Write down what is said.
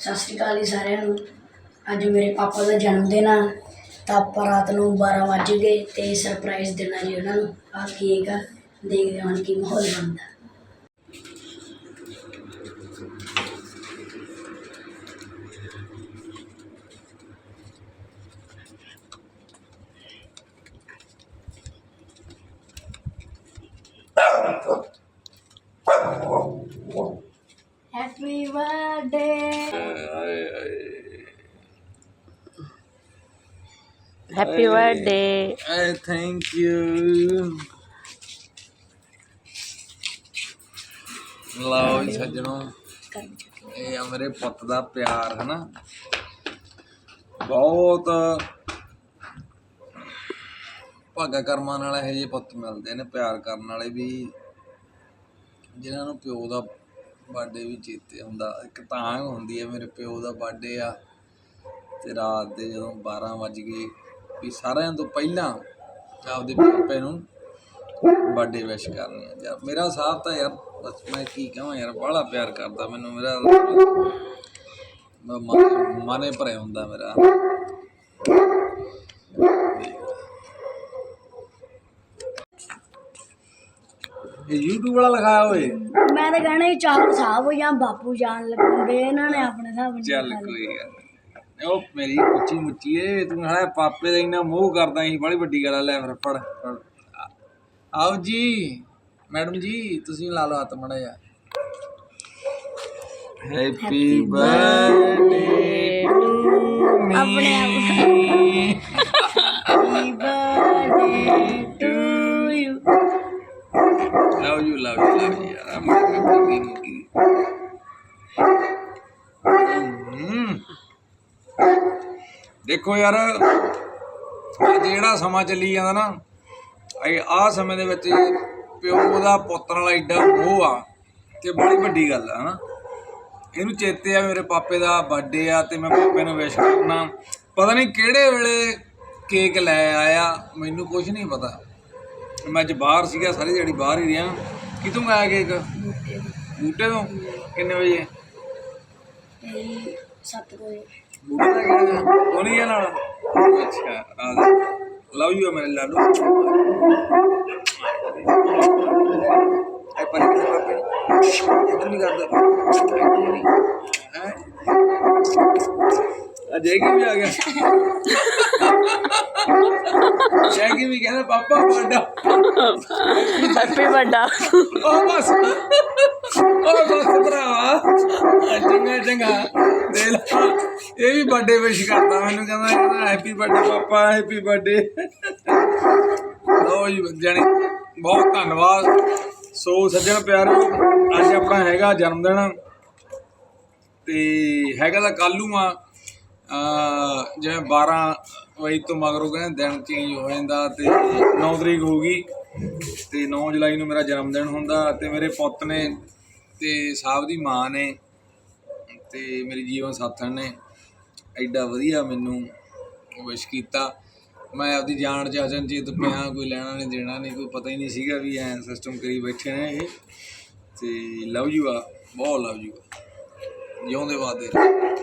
ਸਤਿ ਸ਼੍ਰੀ ਅਕਾਲ ਜੀ ਸਾਰਿਆਂ ਨੂੰ ਅੱਜ ਮੇਰੇ ਪਾਪਾ ਦਾ ਜਨਮ ਦਿਨ ਆ ਤਾਂ ਆਪਾਂ ਰਾਤ ਨੂੰ 12 ਵੱਜ ਗਏ ਤੇ ਸਰਪ੍ਰਾਈਜ਼ ਦੇਣਾ ਜੀ ਉਹਨਾਂ ਨੂੰ ਆ ਕੇਕ ਆ ਦੇਖਦੇ ਹਾਂ ਕੀ ਮਾਹੌਲ ਬਣਦਾ happy birthday happy birthday I thank you. ਲਓ ਜੀ ਸੱਜਣੋ ਇਹ ਆ ਮੇਰੇ ਪੁੱਤ ਦਾ ਪਿਆਰ ਹੈ ਨਾ ਬਹੁਤ ਭਾਗਾ ਕਰਮਾਂ ਨਾਲ ਇਹ ਜਿਹੇ ਪੁੱਤ ਮਿਲਦੇ ਨੇ ਪਿਆਰ ਕਰਨ ਵਾਲੇ ਵੀ ਜਿਨ੍ਹਾਂ ਨੂੰ ਪਿਓ ਦਾ ਬਰਥਡੇ ਵੀ ਚੇਤੇ ਹੁੰਦਾ, ਇੱਕ ਤਾਂਗ ਹੁੰਦੀ ਹੈ ਮੇਰੇ ਪਿਓ ਦਾ ਬਰਥਡੇ ਆ। ਤੇ ਰਾਤ ਦੇ ਜਦੋਂ 12 ਵੱਜ ਗਏ, ਵੀ ਸਾਰਿਆਂ ਤੋਂ ਪਹਿਲਾਂ ਆਪਦੇ ਪਾਪੇ ਨੂੰ ਬਰਥਡੇ ਵਿਸ਼ ਕਰਨੀ ਆ। ਯਾਰ ਮੇਰਾ ਸਾਥ ਤਾਂ ਯਾਰ ਬਸ ਮੈਂ ਕੀ ਕਹਾਂ ਯਾਰ ਬੜਾ ਪਿਆਰ ਕਰਦਾ ਮੈਨੂੰ, ਮੇਰਾ ਮਨੇ ਭਰੇ ਹੁੰਦਾ ਮੇਰਾ। ਇਹ YouTube ਵਾਲਾ ਲਗਾਇਆ ਹੋਏ ਮੈਂ ਤਾਂ ਕਹਿਣਾ ਸੀ ਚਾਹਲ ਸਾਹਿਬ ਜਾਂ ਬਾਪੂ ਜਾਨ ਲੱਗਦੇ ਇਹਨਾਂ ਨੇ ਆਪਣੇ ਹਿਸਾਬ ਨਾਲ ਚੱਲ ਕੋਈ ਗੱਲ ਨੀ। ਉਹ ਮੇਰੀ ਉੱਚੀ ਮੁੱਚੀ ਏ ਤੂੰ ਹਣਾ ਪਾਪੇ ਦਾ ਇੰਨਾ ਮੋਹ ਕਰਦਾ ਸੀ ਬੜੀ ਵੱਡੀ ਗੱਲ ਆ ਲੈ ਫਿਰ। ਆ- ਆਓ ਜੀ ਮੈਡਮ ਜੀ ਤੁਸੀਂ ਲਾ ਲਓ ਹੱਥ ਮੜਾ ਜਾ ਹੈਪੀ ਬਰਥਡੇ ਆਪਣੇ happy birthday to love you love you ਦੇਖੋ ਯਾਰ ਅੱਜ ਜਿਹੜਾ ਸਮਾਂ ਚੱਲੀ ਜਾਂਦਾ ਨਾ, ਇਹ ਆਹ ਸਮੇਂ ਦੇ ਵਿੱਚ ਪਿਓ ਦਾ ਪੁੱਤ ਨਾਲ ਐਡਾ ਮੋਹ ਆ, ਤੇ ਬੜੀ ਵੱਡੀ ਗੱਲ ਆ, ਹਨਾ। ਇਹਨੂੰ ਚੇਤੇ ਆ ਮੇਰੇ ਪਾਪੇ ਦਾ ਬਰਥਡੇ ਆ, ਤੇ ਮੈਂ ਪਾਪੇ ਨੂੰ ਵਿਸ਼ ਕਰਨਾ। ਪਤਾ ਨਹੀਂ ਕਿਹੜੇ ਵੇਲੇ ਕੇਕ ਲੈ ਆਇਆ, ਮੈਨੂੰ ਕੁਝ ਨਹੀਂ ਪਤਾ। ਮੈਂ ਅੱਜ ਬਾਹਰ ਸੀਗਾ, ਸਾਰੀ ਦਿਹਾੜੀ ਬਾਹਰ ਹੀ ਰਿਹਾ। ਕਿਤੋਂ ਆਇਆ ਕੇਕ? ਬੂਟੇ ਤੋਂ। ਕਿੰਨੇ ਵਜੇ? ਸੱਤ ਵਜੇ। ਬੂਟੇ ਦਾ ਕਿਹੜਾ ਨਹੀਂ ਗਿਆ ਨਾਲ? ਅੱਛਾ ਆ ਲਵ ਯੂ ਮੇਰੇ ਲਾਡੂ। ਐ ਪਰ ਕਿਹਦੇ ਪਾਪੇ ਇਧਰ ਵੀ ਕਰਦਾ ਹੈ? ਅਜੇ ਕੀ ਵੀ ਆ ਗਿਆ। ਸ਼ੈਗੀ ਵੀ ਕਹਿੰਦਾ ਪਾਪਾ ਵੱਡਾ। ਹੈਪੀ ਬਰਥਡਾ ਉਹ ਬਸ। ਉਹ ਬਸ ਭਰਾਵਾ ਚੰਗਾ ਚੰਗਾ। ਦੇ ਲਾ। ਇਹ ਵੀ ਬਰਥਡੇ ਵਿਸ਼ ਕਰਦਾ ਮੈਨੂੰ ਕਹਿੰਦਾ ਕਹਿੰਦਾ ਹੈਪੀ ਬਰਥਡੇ ਪਾਪਾ ਹੈਪੀ ਬਰਥਡੇ ਲੋ ਜੀ ਜਾਨੀ ਬਹੁਤ ਧੰਨਵਾਦ। ਸੋ ਸੱਜਣ ਪਿਆਰੋ ਅੱਜ ਆਪਣਾ ਹੈਗਾ ਜਨਮ ਦਿਨ। ਤੇ ਹੈਗਾ ਤਾਂ ਕੱਲੂ ਆ। ਜਿਵੇਂ 12 ਵਜੇ ਤੋਂ ਮਗਰੋਂ ਕਹਿੰਦੇ ਦਿਨ ਚੇਂਜ ਹੋ ਜਾਂਦਾ ਤੇ 9 ਤਰੀਕ ਹੋ ਗਈ ਤੇ 9 ਜੁਲਾਈ ਨੂੰ ਮੇਰਾ ਜਨਮ ਦਿਨ ਹੁੰਦਾ ਤੇ ਮੇਰੇ ਪੁੱਤ ਨੇ ਤੇ ਸਾਹਿਬ ਦੀ ਮਾਂ ਨੇ ਤੇ ਮੇਰੀ ਜੀਵਨ ਸਾਥਣ ਨੇ ਐਡਾ ਵਧੀਆ ਮੈਨੂੰ ਵਿਸ਼ ਕੀਤਾ ਮੈਂ ਆਪਦੀ ਜਾਨ ਚ ਅਚਨਚੇਤ ਪਿਆ, ਕੋਈ ਲੈਣਾ ਨਹੀਂ, ਦੇਣਾ ਨਹੀਂ, ਕੋਈ ਪਤਾ ਹੀ ਨਹੀਂ ਸੀਗਾ ਵੀ ਐਂ ਸਿਸਟਮ ਕਰੀ ਬੈਠੇ ਨੇ ਇਹ ਤੇ ਲਵ ਯੂ ਆ, ਬਹੁਤ ਲਵ ਯੂ ਜਿਉਂਦੇ ਵਾਦੇ ਰਹੋ।